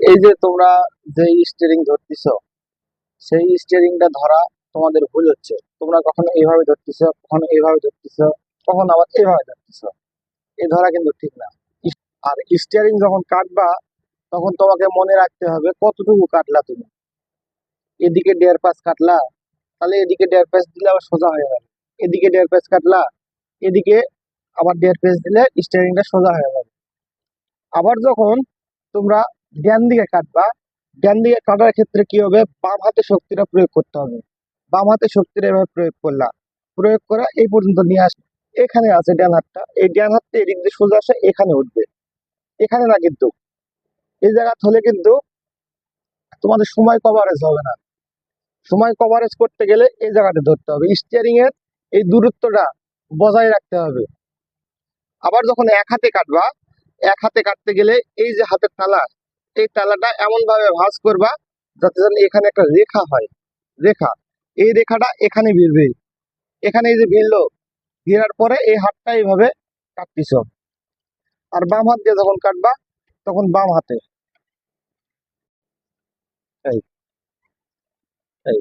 এই যে তোমরা যে স্টিয়ারিং ধরতেছ, সেই স্টিয়ারিংটা ধরা তোমাদের ভুল হচ্ছে। তোমরা কখনো এইভাবে ধরতেছ, কখনো এইভাবে ধরতেছ, কখনো আবার এইভাবে ধরতেছ। এই ধরা কিন্তু ঠিক না। আর স্টিয়ারিং যখন কাটবা, তখন তোমাকে মনে রাখতে হবে কতটুকু কাটলা তুমি। এদিকে দেড় পাঁচ কাটলা, তাহলে এদিকে দেড় পাঁচ দিলে আবার সোজা হয়ে যাবে। এদিকে দেড় পাঁচ কাটলা, এদিকে আবার দেড় পেজ দিলে স্টিয়ারিংটা সোজা হয়ে যাবে। আবার যখন তোমরা ডান দিকে কাটবা। ডান দিকে কাটার ক্ষেত্রে কি হবে? বাম হাতে শক্তিটা প্রয়োগ করতে হবে। বাম হাতে শক্তিটা এভাবে প্রয়োগ করলা। প্রয়োগ করা এই পর্যন্ত নিয়ে আসবে এখানে আছে ডান হাতটা। এই ডান হাতটা এদিক দিয়ে সোজা আসে, এখানে উঠবে। এখানে না কিন্তু। এই জায়গা হলে কিন্তু তোমাদের সময় কভারেজ হবে না। সময় কভারেজ করতে গেলে এই জায়গাটা ধরতে হবে। স্টিয়ারিং এর এই দূরত্বটা বজায় রাখতে হবে। আবার যখন এক হাতে কাটবা, এক হাতে কাটতে গেলে এই যে হাতের তালা এই তালাটা এমন ভাবে ভাঁজ করবা যাতে যেন এখানে একটা রেখা হয়। রেখা। এই রেখাটা এখানে ভিড়বে। এখানে এই যে ভিড়লো, ভিড়ার পরে এই হাতটা এইভাবে কাটতিস আর বাম হাত দিয়ে যখন কাটবা, তখন বাম হাতে। এই। এই।